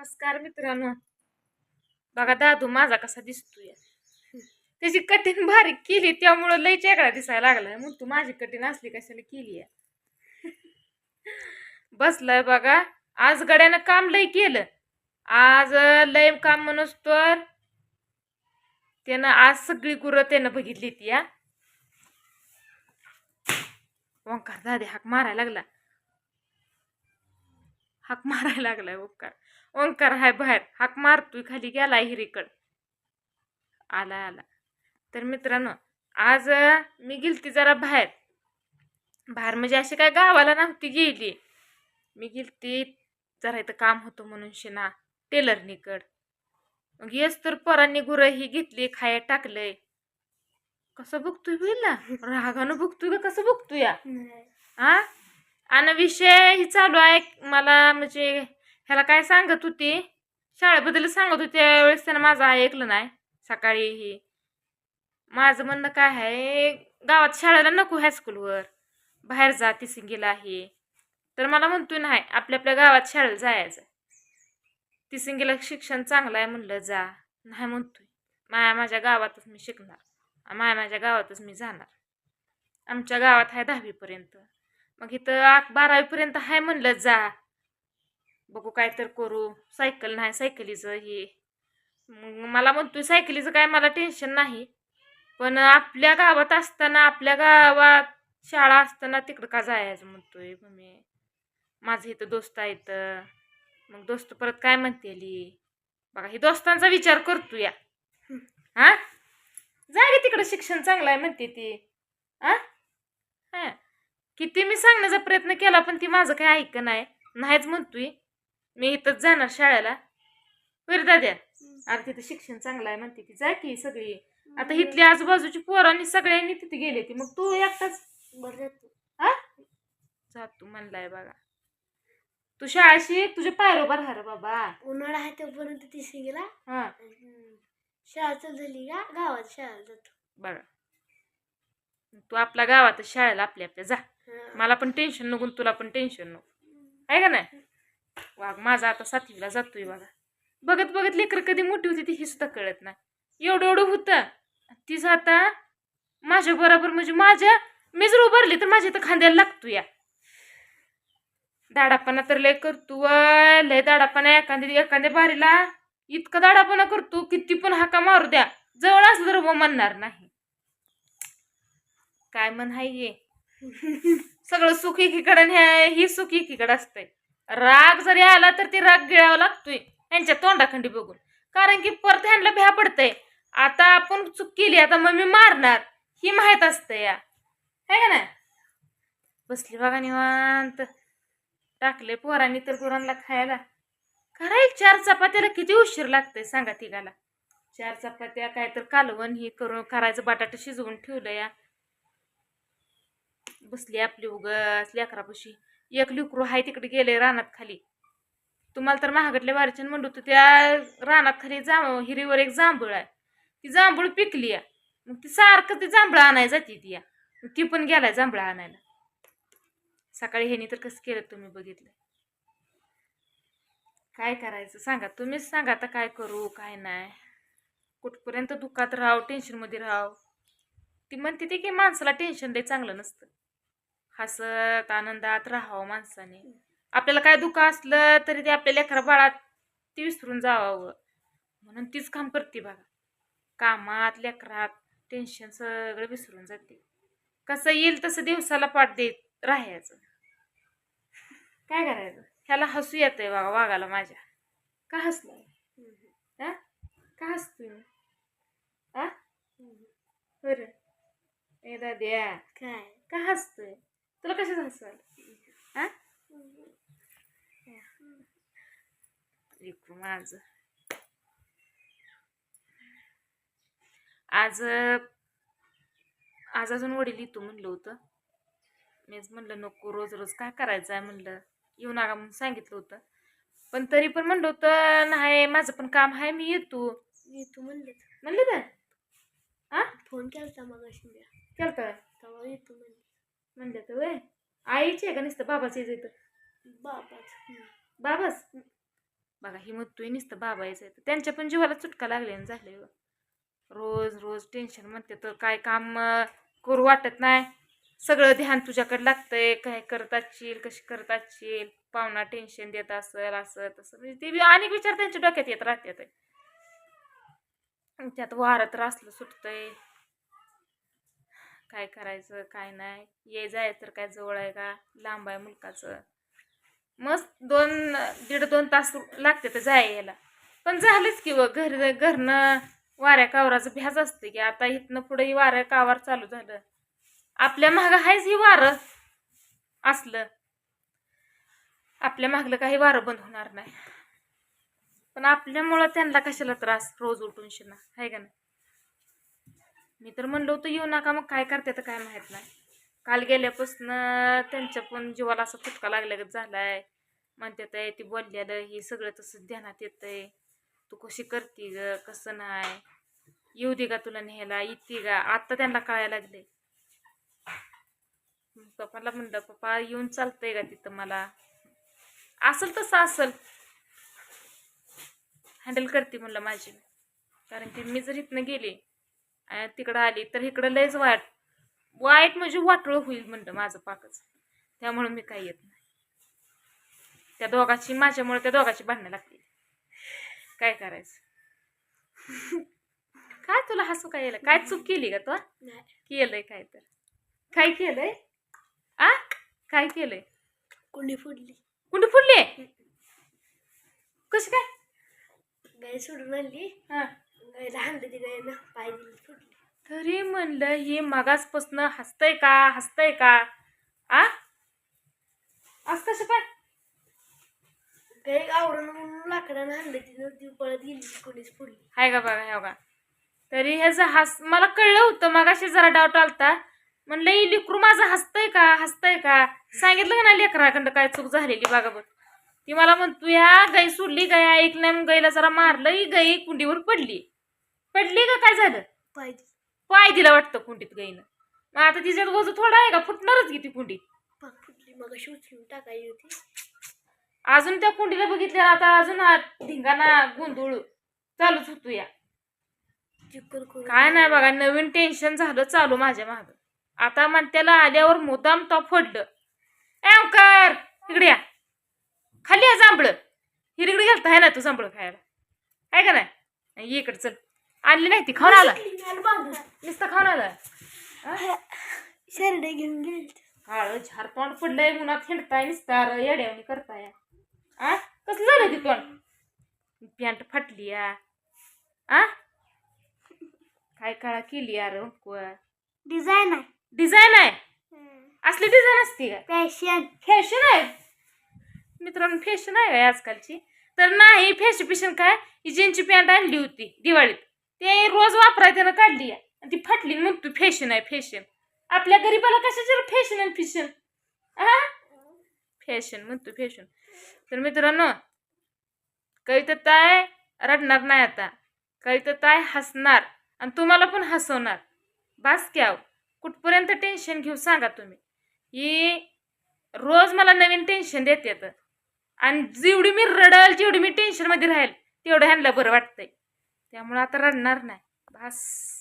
नमस्कार मित्रांनो. बघा दादू माझा कसा दिसतोय. त्याची कठीण बारीक केली त्यामुळं लय चेकडा दिसायला लागलाय. मग तू माझी कठीण असली कशाला केली बसलाय बघा. आज गड्यानं काम लय केलं. आज लय काम म्हणूस तर त्यानं आज सगळी गुरं त्यानं बघितली ती या ओंकार दादे हाक मारायला लागला. हाक मारायला लागलाय ओंकार. ओंकार हाय बाहेर हाक मारतोय खाली गेलाय हिरीकड. आला आला. तर मित्रांनो आज मी गेलती जरा बाहेर. बाहेर म्हणजे अशी काय गावाला नव्हती गेली. मी गेलती जरा इथं काम होतं म्हणून शिना टेलरनीकड. मग येस तर पोरांनी गुरं ही घेतली खाया टाकलंय. कसं बघतोय ना रागानं बघतोय का? कसं बघतोय? या हा आणि विषय ही चालू आहे मला म्हणजे ह्याला काय सांगत होती? शाळेबद्दल सांगत होती त्यावेळेस त्यानं माझं ऐकलं नाही. सकाळी ही माझं म्हणणं काय आहे? गावात शाळेला नको हायस्कूलवर बाहेर जा तिसिंगीला आहे. तर मला म्हणतो नाही आपल्या आपल्या गावात शाळेला जायचं. तिसिंगीला शिक्षण चांगलं आहे म्हणलं जा. नाही म्हणतोय. माया माझ्या गावातच मी शिकणार. माया माझ्या गावातच मी जाणार. आमच्या गावात आहे दहावीपर्यंत. मग इथं बारावीपर्यंत आहे म्हणलं जा. बघू काय तर करू. सायकल नाही सायकलीचं हे. मग मला म्हणतो सायकलीचं काय मला टेन्शन नाही. पण आपल्या गावात असताना आपल्या गावात शाळा असताना तिकडं का जायचं म्हणतोय मम्मी? माझं इथं दोस्त आहेत. मग दोस्त परत काय म्हणतेली? बघा हे दोस्तांचा विचार करतो या हा? जा गे तिकडं शिक्षण चांगलं आहे म्हणते ती. हा? हां. किती मी सांगण्याचा प्रयत्न केला पण ती माझं काय ऐक नाही. नाहीच म्हणतोय. मी इथंच जाणार शाळेला. बरं दाद्या अरे तिथं शिक्षण चांगलं आहे म्हणते ती. जा की सगळी. आता इथली आजूबाजूची पोरांनी सगळ्यांनी तिथे गेले ती. मग तू एकटाच बरं हा? जा तू म्हणलाय बघा. तू शाळाशी तुझ्या पायर उभा राहा रे बाबा. उन्हाळा आहे तोपर्यंत ती सिंगला हा. शाळा चालू झाली का? गावात शाळेला जातो. बघा तू आपल्या गावातच शाळेला आपल्या आपल्या जा. मला पण टेन्शन नको आणि तुला पण टेन्शन नको. आहे का नाही? वाघ माझा आता सातवीला जातोय बघा. बघत बघत लेकर कधी मोठी होती ती ही सुद्धा कळत नाही. एवढं एवढं होतं. तीच आता माझ्या बरोबर म्हणजे माझ्या मी जर उभारली तर माझ्या इथं खांद्याला लागतो या दाडापणा तर लय करतो लय दाडापणा एखाद्या एखाद्या बारीला इतका दाडापणा करतो किती पण हाका मारू द्या. जवळ असलं तर वो म्हणणार नाही. काय म्हण हाय हे? सगळं सुख एकीकडे आणि ही सुख एकीकडे असतंय. राग जरी आला तर ते राग गिळावा लागतोय. यांच्या तोंडाखंडी बघून. कारण की परत ह्यांना भ्या पडतंय. आता आपण चूक केली आता मग मी मारणार. ही माहीत असतं या. है का ना बसली बघा निवांत. टाकले पोरांनी तर पोरांना खायला. कराय चार चपात्याला किती उशीर लागतंय सांगा तिघाला. चार चपात्या काय तर कालवण हे करून करायचं बटाटा शिजवून ठेवलं या. बसली आपली उगस लेकरापाशी. एक लिकरू आहे तिकडे गेले रानात खाली. तुम्हाला तर महागडल्या वारचन म्हणत तर त्या रानात खाली जांभ हिरीवर एक जांभूळ आहे. ती जांभूळ पिकली या मग ती सारखं ती जांभळं आणायला जाते ती. या मग ती पण गेलाय जांभळं आणायला. सकाळी ह्यानी तर कसं केलं तुम्ही बघितलं? काय करायचं? सांगा. तुम्हीच सांगा आता काय करू काय नाही. कुठपर्यंत दुःखात राहावं टेन्शनमध्ये राहाव. ती म्हणते ते की माणसाला टेन्शन दे चांगलं नसतं. हसत आनंदात राहावं माणसाने. आपल्याला काय दुःख असलं तरी ते आपल्या लेकरा बाळात ती विसरून जावावं म्हणून तीच काम करते बघा. कामात लेकरात टेन्शन सगळं विसरून जाते. कसं येईल तसं दिवसाला पाठ देत राहायचं. काय करायचं? ह्याला हसू येतंय बघा वाघाला माझ्या. का हसलं हा का हसतोय? मी? हा बरं. ए दाद्या. काय? का हसतोय? तुला कशाच हसवाल हा? माझ. आज आज अजून वडील येतो म्हणलं होतं. मीच म्हणलं नको रोज रोज काय करायचं आहे म्हणलं. येऊ नका म्हणून सांगितलं होतं. पण तरी पण म्हणलं होतं नाही माझं पण काम आहे मी येतो. मी तू म्हणले. म्हणलं तर. हा? फोन केलता मग अशी मी. केलं तेव्हा येतो म्हणले. म्हणलं तर वय आईचे आहे का नुसतं बाबाचे येतं बाबाच. बाबाच? बघा ही म्हणतोय नुसतं बाबा यायचं आहे. त्यांच्या पण जीवाला चुटका लागले झाले रोज रोज टेन्शन म्हणते तर काय काम करू वाटत नाही. सगळं ध्यान तुझ्याकडे लागतंय. काय करत असशील कशी करत असशील? पाहुणा टेन्शन देत असेल असं तसं. म्हणजे ते अनेक विचार त्यांच्या डोक्यात येत राहतात त्यात वारं तर असलं सुटतंय. काय करायचं काय नाही. ये जाय तर काय जवळ आहे का? लांब आहे मुलकाचं. मस्त दोन दीड दोन तास लागते तर जाय यायला. पण झालंच की व घर घरनं वाऱ्या कावराचं भ्याज असते की आता इथनं पुढे वाऱ्या कावार चालू झालं. आपल्या मागं आहेच ही वारं असलं. आपल्या मागलं काही वारं बंद होणार नाही. पण आपल्यामुळं त्यांना कशाला त्रास रोज उठून शिना आहे का नाही? मी तर म्हणलो होतो येऊ नका मग काय करते तर काय माहीत नाही. काल गेल्यापासून त्यांच्या पण जीवाला असा फुटका लागल्यागत झालाय. म्हणतात आहे ती बोललेलं हे सगळं तसं ध्यानात येतंय. तू कशी करते ग? कसं नाही? येऊ दे का तुला न्यायला येते का आत्ता त्यांना कळायला लागले पप्पाला म्हणलं पप्पा येऊन चालतंय का तिथं मला. असल तसं असल. हँडल करते म्हणलं माझी. कारण की मी जर इथनं गेले तिकडं आली तर इकडं लयच वाईट वाईट म्हणजे वाटोळ होईल म्हणलं माझं पाकच. त्यामुळे मी काही येत नाही. त्या दोघाची माझ्यामुळे त्या दोघाची भांडणं लागतील काय करायचं? काय तुला हसू काय येलं काय चूक केली का तू? केलंय काय तर. काय केलंय? आ? काय केलंय? कुंडी फुडली. कुठे फुडले? कशी काय? गाय सोडून आणली. हा. पाय दिली फुटली तरी म्हणलं हे मगासपासनं हसतंय का? हसतंय का? आ? आज कसं आवरण म्हणून लाकडानं हाणली ती ती पळत गेली ती कोणीच फुडली हाय का बघा हो का तरी ह्याचं हस मला कळलं होतं मगाशी जरा डाऊट आलता. म्हणलं ही लेकरू माझं हसतंय का? हसतंय का? सांगितलं का ना लेकराकडं काय चूक झालेली बघा बघ ती मला म्हणतो या गाई सोडली गाय ऐकलं नाही मग गाईला जरा मारलं ही गाई कुंडीवर पडली. पडली का? काय झालं? पाय दिली पाय दिला वाटतं कुंडीत गाईनं. मग आता तिच्यात वज थोडा आहे का? फुटणारच की ती कुंडी. पाक फुटली. मग अशी उचलून टाकायची होती. अजून त्या कुंडीला बघितल्या आता अजून हा धिंगाणा गोंधळ चालूच होतो या. चिकन करून काय नाही बघा नवीन टेन्शन झालं चालू माझ्या माग. आता मग त्याला आल्यावर मुदाम तो फोडलं. कर इकडे या. खाली या जांभळं. हिरकडे गेलता आहे ना तू जांभळं खायला? आहे का नाही ये इकडे चल. आणली नाही ती खाऊन आला नुसतं खाऊन आला शेरडे घेऊन गेली काळ झार तोंड पडलंय उन्हात हिंडताय निसतार येड्यावणी करताय. आ? कसं झालं ती तोंड? पॅन्ट फाटली या आ? काय काळा केली यार डिझाईन आहे. डिझाईन आहे? असली डिझाईन असते का? पॅशन फॅशन आहे? मित्रांनो फॅशन आहे आजकालची? तर नाही फॅशन पिशन काय? ही जीनची पॅन्ट आणली होती दिवाळीत. ते रोज वापराय ना काढली. आहे आणि ती फाटली मग तू फॅशन आहे फॅशन आपल्या गरीबाला कशाची फॅशन आहे फॅशन हा फॅशन म्हणतो फॅशन तर मित्रांनो कविता ताय रडणार नाही आता. कविता ताय हसणार आणि तुम्हाला पण हसवणार. बास क्या कुठपर्यंत टेन्शन घेऊ सांगा तुम्ही. ही रोज मला नवीन टेन्शन देतात आणि जेवढी मी रडल जेवढी मी टेन्शनमध्ये राहील तेवढं ह्यांना बरं वाटतंय. त्यामुळं आता रडणार नाही. बस.